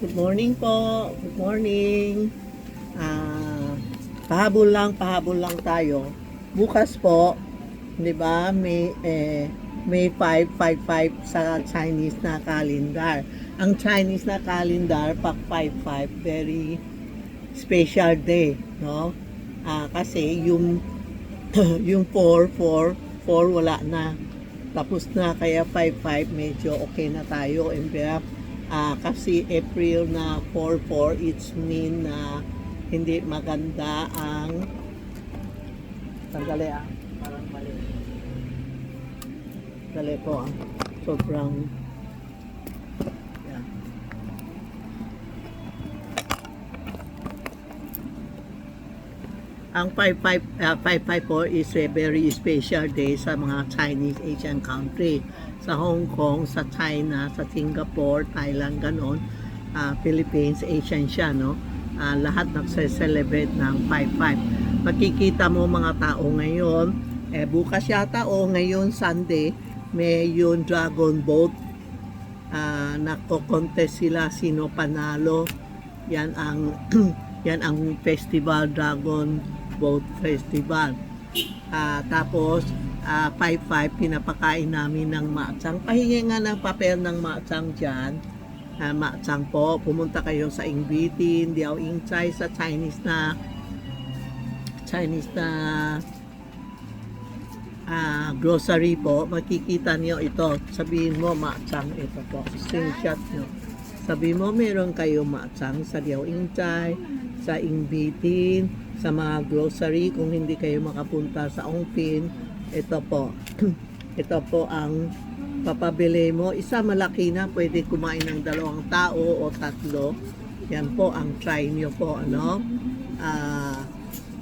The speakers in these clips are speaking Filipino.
Good morning po. Good morning. Ah, pahabol lang, pahabol lang tayo. Bukas po, 'di ba? May eh May 5, 5, 5 sa Chinese na calendar. Ang Chinese na calendar, pag 5, 5, very special day, no? Ah, kasi yung yung 4, 4, 4 wala na. Tapos na kaya 5, 5 medyo okay na tayo. And Ah, kasi April na 4-4, it's mean na hindi maganda ang sandali ah, parang mali. Sandali po ah, sobrang yan. Ang 55 uh, 554 is a very special day sa mga Chinese Asian country. Sa Hong Kong, sa China, sa Singapore, Thailand, ganon. ah, Philippines, Asian siya, no? Ah, lahat nagse-celebrate ng 5-5. Makikita mo mga tao ngayon, eh bukas yata o ngayon Sunday, may yung dragon boat. Ah, nako-contest sila sino panalo. Yan ang yan ang festival Dragon Boat Festival. Ah, tapos ah 5-5 pinapakain namin ng matsang. Pahingi nga ng papel ng matsang dyan. Ah, matsang po, pumunta kayo sa Ingbitin, Diao Ingchay sa Chinese na Chinese na ah, grocery po, makikita niyo ito. Sabihin mo, matsang ito po. Screenshot nyo. Sabi mo, meron kayo matsang sa Diao Ingchay, sa Ingbitin, sa mga grocery. Kung hindi kayo makapunta sa Ongpin, ito po. ito po ang papabili mo. Isa malaki na, pwede kumain ng dalawang tao o tatlo. Yan po ang try nyo po, ano? Ah,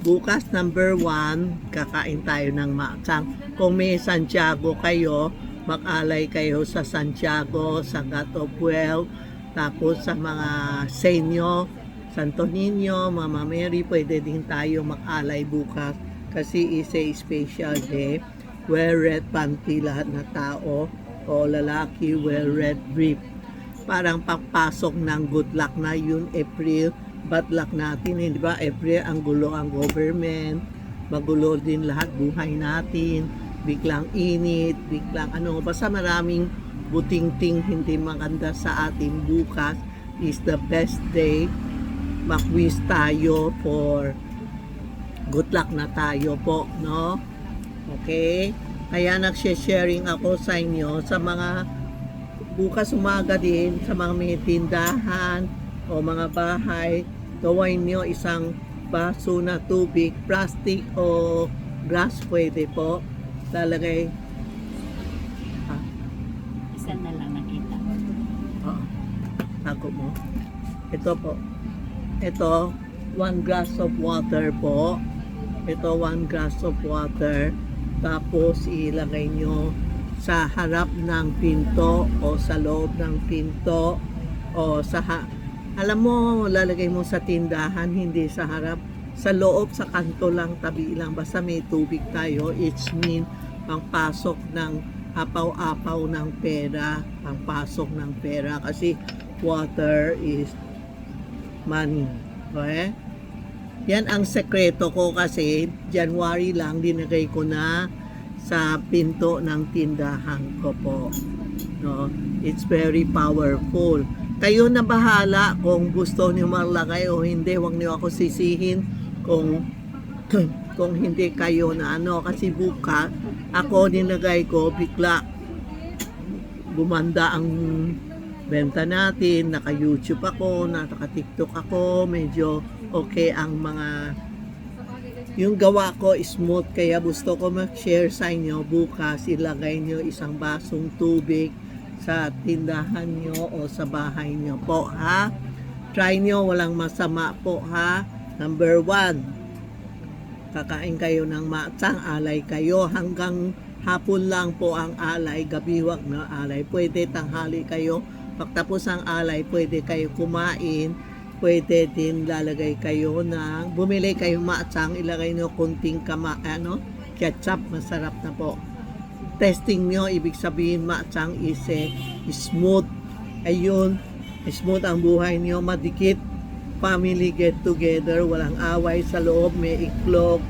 bukas number one, kakain tayo ng matsang. Kung may Santiago kayo, mag-alay kayo sa Santiago, sa of Well, tapos sa mga Senyo, Santo Niño, Mama Mary, pwede din tayo mag-alay bukas kasi is a special day. Wear red panty lahat na tao o lalaki, wear red brief. Parang papasok ng good luck na yun April, bad luck natin, hindi ba? April, ang gulo ang government, magulo din lahat buhay natin, biglang init, biglang ano, basta maraming buting-ting hindi maganda sa ating bukas is the best day mag-wish tayo for good luck na tayo po, no? Okay? Kaya nagsha-sharing ako sa inyo sa mga bukas umaga din sa mga may tindahan o mga bahay, gawin nyo isang baso na tubig, plastic o glass pwede po. Lalagay, Isa na lang nakita. oh, tago mo. Ito po. Ito, one glass of water po. Ito, one glass of water. Tapos, ilagay nyo sa harap ng pinto o sa loob ng pinto o sa ha- alam mo, lalagay mo sa tindahan, hindi sa harap. Sa loob, sa kanto lang, tabi lang. Basta may tubig tayo, it's mean pangpasok ng apaw-apaw ng pera, pangpasok ng pera. Kasi water is money. Okay? Yan ang sekreto ko kasi January lang dinagay ko na sa pinto ng tindahan ko po. No? It's very powerful. Kayo na bahala kung gusto niyo malagay o hindi. Huwag niyo ako sisihin kung kung hindi kayo na ano kasi bukas ako nilagay ko bigla gumanda ang benta natin, naka-YouTube ako, naka-TikTok ako, medyo okay ang mga yung gawa ko smooth kaya gusto ko mag-share sa inyo bukas ilagay nyo isang basong tubig sa tindahan nyo o sa bahay nyo po ha? Try nyo walang masama po ha? Number one kakain kayo ng matsang alay kayo. Hanggang hapon lang po ang alay gabiwag na alay. Pwede tanghali kayo pagtapos ang alay pwede kayo kumain pwede din lalagay kayo ng bumili kayong matsang ilagay nyo kunting kama ano ketchup masarap na po testing nyo ibig sabihin matsang is smooth ayun smooth ang buhay niyo, madikit, family get together, walang away sa loob, may iklog,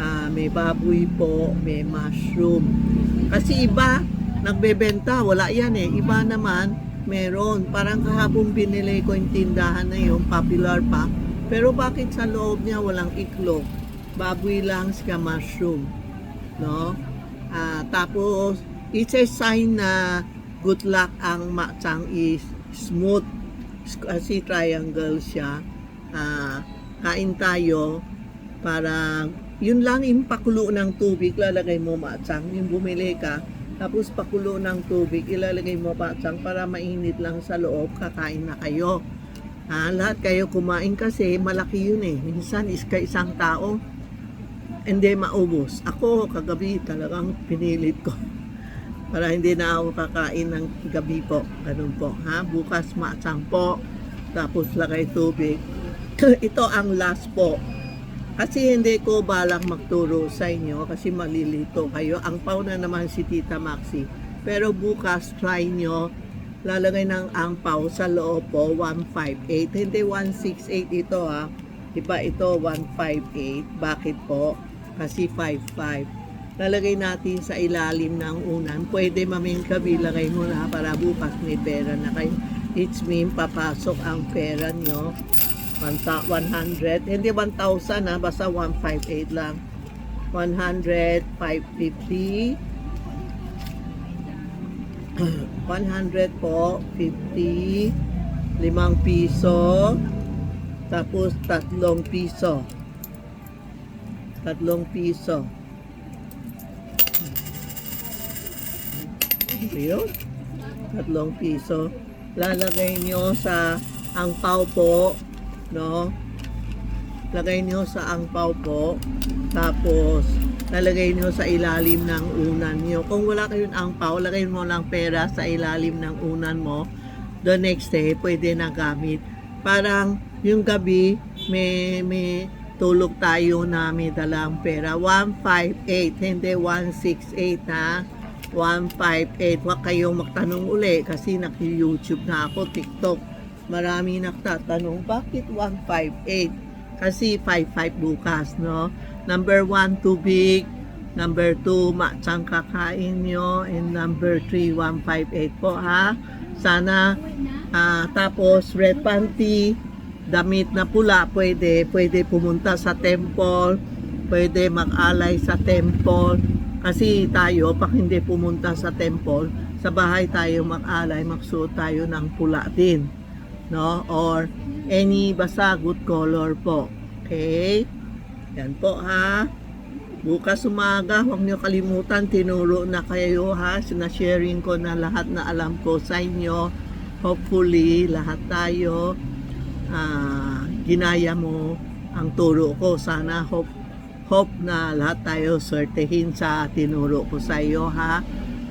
ah, may baboy po, may mushroom. Kasi iba, nagbebenta, wala yan eh. Iba naman, meron. Parang kahapon binili ko yung tindahan na yung popular pa. Pero bakit sa loob niya walang iklog? Baboy lang siya mushroom. No? Ah, tapos, it's a sign na good luck ang matsang is smooth kasi triangle siya. Ah, kain tayo para yun lang yung pakulo ng tubig lalagay mo matsang yung bumili ka tapos pakulo ng tubig ilalagay mo matsang para mainit lang sa loob kakain na kayo. Ha, lahat kayo kumain kasi malaki yun eh. Minsan is ka isang tao hindi maubos. Ako kagabi talagang pinilit ko para hindi na ako kakain ng gabi po. Ganun po ha? Bukas matsang po. Tapos lagay tubig. Ito ang last po kasi hindi ko balak magturo sa inyo kasi malilito kayo. Ang pauna naman si Tita Maxi. Pero bukas try nyo lalagay ng angpaw sa loob po 158. Hindi 168 ito ha. Iba ito 158. Bakit po? Kasi 55. Lalagay natin sa ilalim ng unan. Pwede maming gabi lagay mo na para bukas may pera na kayo. It's mean papasok ang pera nyo 100, hindi 1,000 ha, basta 158 lang. 100, 550. 100 po, 50, 5 piso, tapos tatlong piso. Tatlong piso. Ayun. Tatlong piso. Lalagay nyo sa angpaw po no? Lagay nyo sa angpaw po. Tapos, lalagay nyo sa ilalim ng unan nyo. Kung wala kayong angpaw, lagay mo lang pera sa ilalim ng unan mo. The next day, pwede na gamit. Parang yung gabi, may, may tulog tayo na may dalang pera. 158, hindi 168 ha. 158. Huwag kayong magtanong uli kasi naki-YouTube na ako, TikTok marami nagtatanong, bakit 158? Kasi 55 bukas, no? Number 1, tubig. Number 2, matsang kakain nyo. And number 3, 158 po, ha? Sana, ah, tapos red panty, damit na pula, pwede. Pwede pumunta sa temple. Pwede mag-alay sa temple. Kasi tayo, pag hindi pumunta sa temple, sa bahay tayo mag-alay, magsuot tayo ng pula din no? Or any basta good color po. Okay? Yan po ha. Bukas umaga, huwag niyo kalimutan, tinuro na kayo ha. Sinasharing ko na lahat na alam ko sa inyo. Hopefully, lahat tayo ah, ginaya mo ang turo ko. Sana hope, hope na lahat tayo sortehin sa tinuro ko sa iyo ha.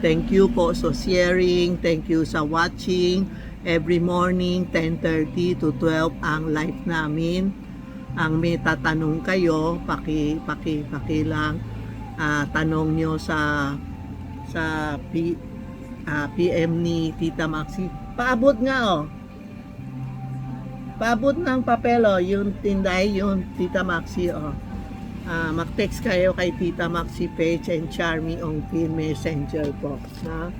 Thank you po sa sharing. Thank you sa watching every morning 10:30 to 12 ang live namin. Ang may tatanong kayo, paki paki paki lang ah, tanong nyo sa sa P, ah, PM ni Tita Maxi. Paabot nga oh. Paabot ng papel oh, yung tinday, yung Tita Maxi oh. Ah, mag-text kayo kay Tita Maxi page and Charmy on Messenger po. Na?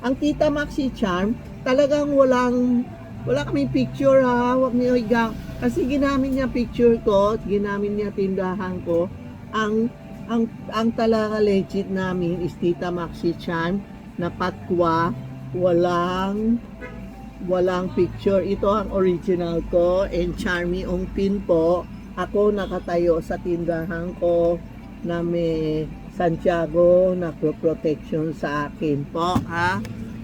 Ang Tita Maxi Charm, talagang walang wala kaming picture ha, wag niyo iga. Kasi ginamit niya picture ko, ginamit niya tindahan ko. Ang ang ang talaga legit namin is Tita Maxi Charm na patwa, walang walang picture. Ito ang original ko and Charmy Ong Pin po. Ako nakatayo sa tindahan ko na may Santiago na protection sa akin po ha.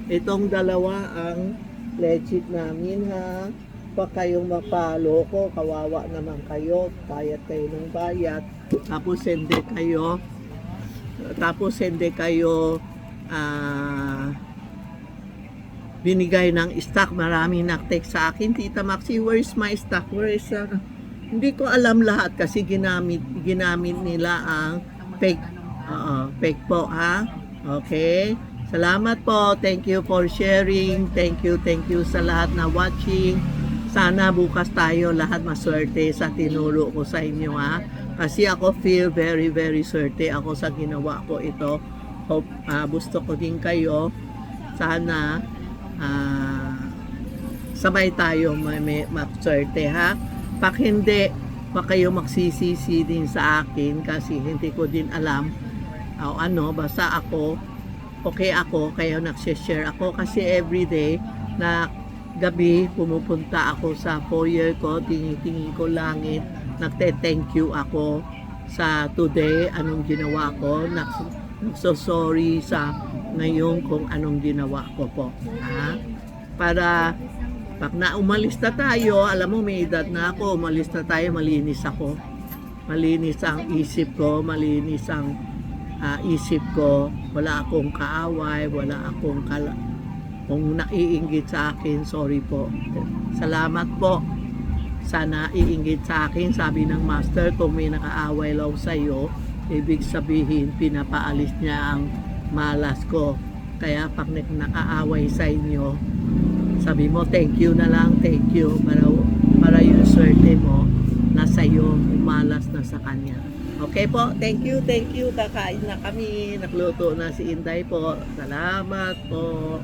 Itong dalawa ang legit namin ha. Pa kayong mapalo ko, kawawa naman kayo, bayad kayo ng bayad. Tapos hindi kayo, tapos hindi kayo ah binigay ng stock. Marami nag-text sa akin, Tita Maxi, where's my stock? Where is uh, Hindi ko alam lahat kasi ginamit ginamit nila ang fake Oo, fake po ha. Okay? Salamat po. Thank you for sharing. Thank you, thank you sa lahat na watching. Sana bukas tayo lahat maswerte sa tinuro ko sa inyo ha. Kasi ako feel very very swerte ako sa ginawa ko ito. Hope ah, gusto ko din kayo. Sana ah, sabay tayo may, may maswerte ha. Pag hindi, pa kayo magsisisi din sa akin kasi hindi ko din alam o ano, basta ako okay ako, kaya nagsishare ako kasi everyday na gabi pumupunta ako sa foyer ko, tingin-tingin ko langit, nagte-thank you ako sa today, anong ginawa ko, Nags- nagso-sorry sa ngayon kung anong ginawa ko po. Ha? Para pag na umalis na tayo, alam mo may edad na ako, umalis na tayo, malinis ako. Malinis ang isip ko, malinis ang ah, isip ko, wala akong kaaway, wala akong kala kung naiinggit sa akin, sorry po. Salamat po. Sana iinggit sa akin, sabi ng master, kung may nakaaway lang sa iyo, ibig sabihin, pinapaalis niya ang malas ko. Kaya pag nak- nakaaway sa inyo, sabi mo, thank you na lang, thank you, para, para yung swerte mo, nasa iyo, umalas na sa kanya. Okay po, thank you, thank you. Kakain na kami. Nakluto na si Inday po. Salamat po.